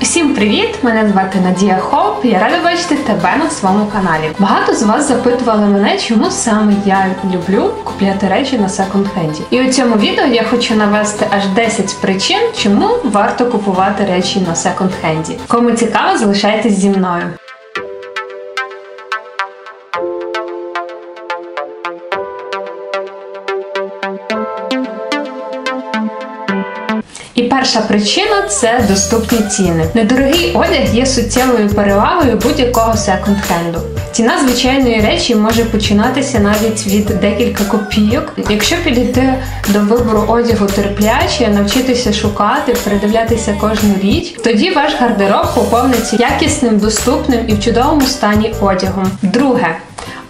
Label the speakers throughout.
Speaker 1: Всім привіт! Мене звати Надія Хоп. Я рада бачити тебе на своєму каналі. Багато з вас запитували мене, чому саме я люблю купляти речі на секонд-хенді. І у цьому відео я хочу навести аж 10 причин, чому варто купувати речі на секонд-хенді. Кому цікаво, залишайтесь зі мною. Перша причина це доступні ціни. Недорогий одяг є суттєвою перевагою будь-якого секонд-хенду. Ціна звичайної речі може починатися навіть від декілька копійок. Якщо підійти до вибору одягу терпляче, навчитися шукати, передивлятися кожну річ, тоді ваш гардероб поповниться якісним, доступним і в чудовому стані одягом. Друге.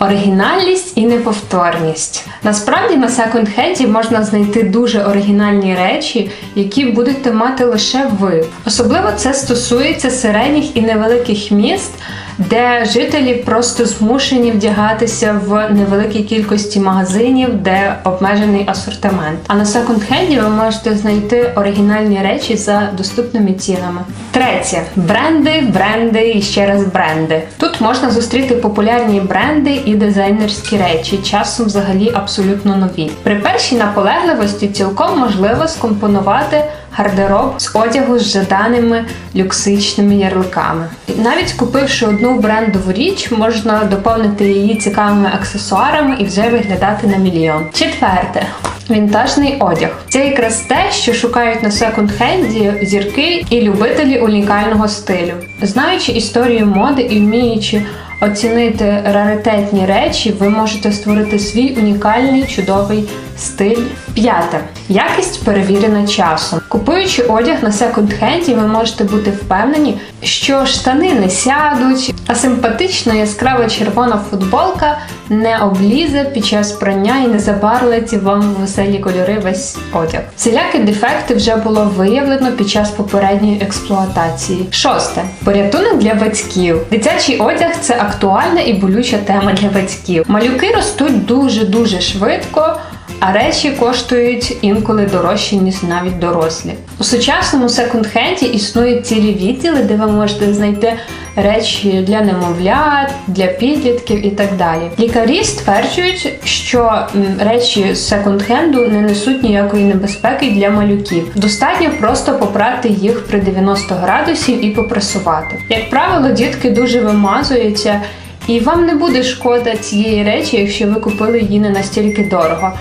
Speaker 1: Оригінальність і неповторність. Насправді на секонд-хенді можна знайти дуже оригінальні речі, які будете мати лише ви. Особливо це стосується середніх і невеликих міст, де жителі просто змушені вдягатися в невеликій кількості магазинів, де обмежений асортимент. А на секонд-хенді ви можете знайти оригінальні речі за доступними цінами. Третє бренди, бренди і ще раз бренди. Тут можна зустріти популярні бренди і дизайнерські речі, часом взагалі абсолютно нові. При першій наполегливості цілком можливо скомпонувати гардероб з одягу з жаданими люксичними ярликами. Навіть купивши одну брендову річ, можна доповнити її цікавими аксесуарами і вже виглядати на мільйон. Четверте. Вінтажний одяг це якраз те, що шукають на секонд-хенді зірки і любителі унікального стилю. Знаючи історію моди і вміючи оцінити раритетні речі, ви можете створити свій унікальний чудовий стиль. П'яте. Якість перевірена часом. Купуючи одяг на секонд-хенді, ви можете бути впевнені, що штани не сядуть, а симпатична яскрава червона футболка не облізе під час прання і не забарлить вам веселі кольори весь одяг. Всілякі дефекти вже було виявлено під час попередньої експлуатації. Шосте. Порятунок для батьків. Дитячий одяг це актуальна і болюча тема для батьків. Малюки ростуть дуже-дуже швидко. А речі коштують інколи дорожче, ніж навіть дорослі. У сучасному секонд-хенді існують цілі відділи, де ви можете знайти речі для немовлят, для підлітків і так далі. Лікарі стверджують, що речі з секонд-хенду не несуть ніякої небезпеки для малюків. Достатньо просто попрати їх при 90 градусів і попресувати. Як правило, дітки дуже вимазуються. І вам не буде шкода цієї речі, якщо ви купили її не настільки дорого.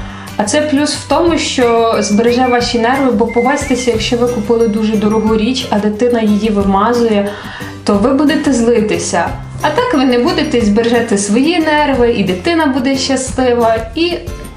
Speaker 1: А це плюс в тому, що збереже ваші нерви, бо погодьтеся, якщо ви купили дуже дорогу річ, а дитина її вимазує, то ви будете злитися. А так ви не будете збережете свої нерви, і дитина буде щаслива, і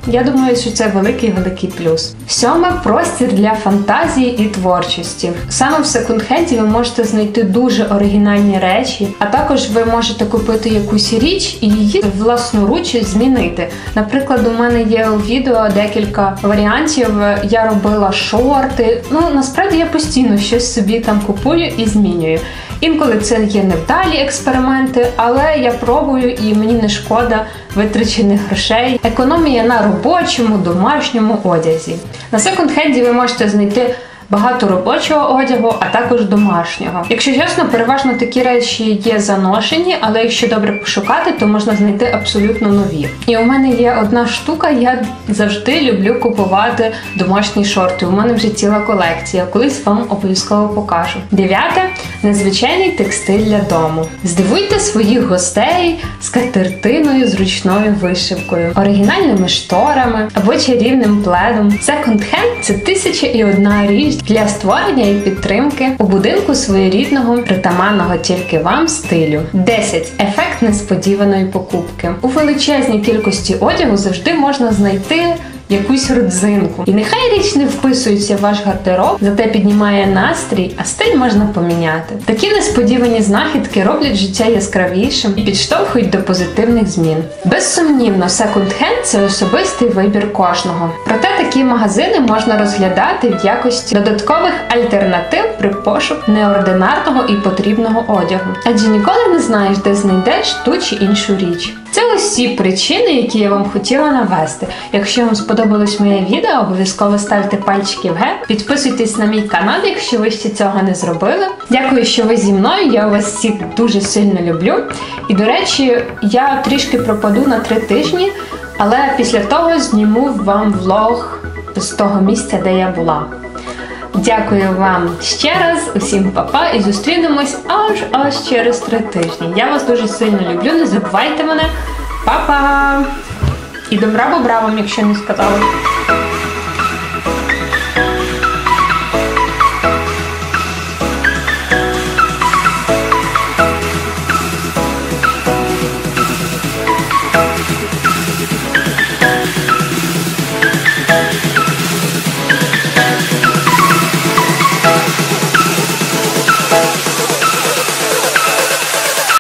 Speaker 1: я думаю, що це великий-великий плюс. Сьоме простір для фантазії і творчості. Саме в секонд-хенді ви можете знайти дуже оригінальні речі, а також ви можете купити якусь річ і її власноруч змінити. Наприклад, у мене є у відео декілька варіантів. Я робила шорти. Ну насправді я постійно щось собі там купую і змінюю. Інколи це є невдалі експерименти, але я пробую і мені не шкода витрачених грошей. Економія на робочому, домашньому одязі. На секонд-хенді ви можете знайти багато робочого одягу, а також домашнього. Якщо чесно, переважно такі речі є заношені, але якщо добре пошукати, то можна знайти абсолютно нові. І у мене є одна штука, я завжди люблю купувати домашні шорти. У мене вже ціла колекція. Колись вам обов'язково покажу. Дев'яте незвичайний текстиль для дому. Здивуйте своїх гостей з ручною вишивкою, оригінальними шторами або чарівним пледом. Секонд-хенд це тисяча і одна річ для створення і підтримки у будинку своєрідного, притаманного тільки вам стилю. 10. Ефект несподіваної покупки. У величезній кількості одягу завжди можна знайти якусь родзинку. І нехай річ не вписується в ваш гардероб, зате піднімає настрій, а стиль можна поміняти. Такі несподівані знахідки роблять життя яскравішим і підштовхують до позитивних змін. Безсумнівно, секонд-хенд це особистий вибір кожного. Проте такі магазини можна розглядати в якості додаткових альтернатив при пошук неординарного і потрібного одягу. Адже ніколи не знаєш, де знайдеш ту чи іншу річ. Це усі причини, які я вам хотіла навести. Якщо вам сподобалось моє відео, обов'язково ставте пальчики вгору, підписуйтесь на мій канал, якщо ви ще цього не зробили. Дякую, що ви зі мною. Я вас всіх дуже сильно люблю. І до речі, я трішки пропаду на три тижні, але після того зніму вам влог з того місця, де я була. Дякую вам ще раз, усім папа, і зустрінемось аж аж через три тижні. Я вас дуже сильно люблю. Не забувайте мене. Па-па! І добра бобра вам, якщо не сказала.